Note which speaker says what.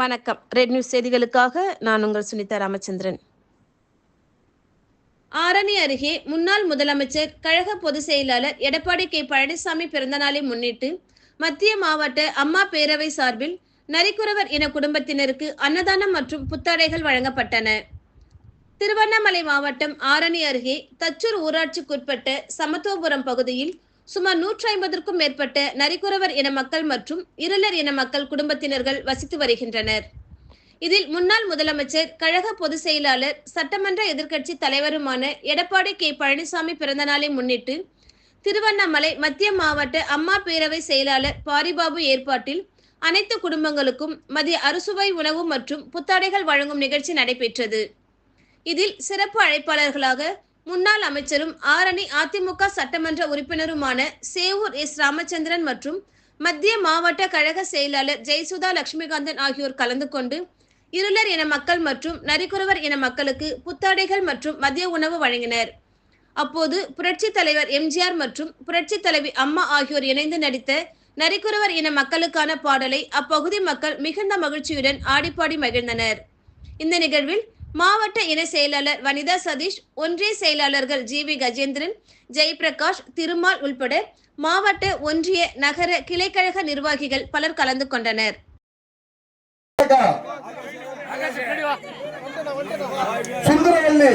Speaker 1: வணக்கம். Red news செய்திகளுக்காக நான் உங்கள் சுனிதா ராமச்சந்திரன். ஆரணி அருகே முன்னாள் முதலமைச்சர் கழக பொதுச் செயலாளர் எடப்பாடி கே. பழனிசாமி பிறந்தநாளை முன்னிட்டு மத்திய மாவட்ட அம்மா பேரவை சார்பில் நரிக்குறவர் இன குடும்பத்தினருக்கு அன்னதானம் மற்றும் புத்தாடைகள் வழங்கப்பட்டன. திருவண்ணாமலை மாவட்டம் ஆரணி அருகே தச்சூர் ஊராட்சிக்குட்பட்ட சமத்துவபுரம் பகுதியில் சுமார் நூற்றி ஐம்பதற்கும் மேற்பட்ட நரிக்குறவர் இன மக்கள் மற்றும் இருளர் இன மக்கள் குடும்பத்தினர்கள் வசித்து வருகின்றனர். இதில் முன்னாள் முதலமைச்சர் கழக பொதுச் செயலாளர் சட்டமன்ற எதிர்க்கட்சி தலைவருமான எடப்பாடி கே. பழனிசாமி பிறந்தநாளை முன்னிட்டு திருவண்ணாமலை மத்திய மாவட்ட அம்மா பேரவை செயலாளர் பாரிபாபு ஏற்பாட்டில் அனைத்து குடும்பங்களுக்கும் மதிய அறுசுவை உணவு மற்றும் புத்தாடைகள் வழங்கும் நிகழ்ச்சி நடைபெற்றது. இதில் சிறப்பு அழைப்பாளர்களாக முன்னாள் அமைச்சரும் ஆரணி அதிமுக சட்டமன்ற உறுப்பினருமான சேவூர் எஸ் ராமச்சந்திரன் மற்றும் மத்திய மாவட்ட கழக செயலாளர் ஜெயசுதா லட்சுமிகாந்தன் ஆகியோர் கலந்து கொண்டு இருளர் இன மக்கள் மற்றும் நரிக்குறவர் இன மக்களுக்கு புத்தாடைகள் மற்றும் மதிய உணவு வழங்கினர். அப்போது புரட்சி தலைவர் எம்ஜிஆர் மற்றும் புரட்சி தலைவி அம்மா ஆகியோர் இணைந்து நடித்த நரிக்குறவர் இன மக்களுக்கான பாடலை அப்பகுதி மக்கள் மிகுந்த மகிழ்ச்சியுடன் ஆடிப்பாடி மகிழ்ந்தனர். இந்த நிகழ்வில் மாவட்ட இணை செயலாளர் வனிதா சதீஷ் ஒன்றிய செயலாளர்கள் ஜி வி கஜேந்திரன் ஜெயபிரகாஷ் திருமால் உள்பட மாவட்ட ஒன்றிய நகர கிளைக்கழக நிர்வாகிகள் பலர் கலந்து கொண்டனர்.
Speaker 2: சுந்தரவல்லி.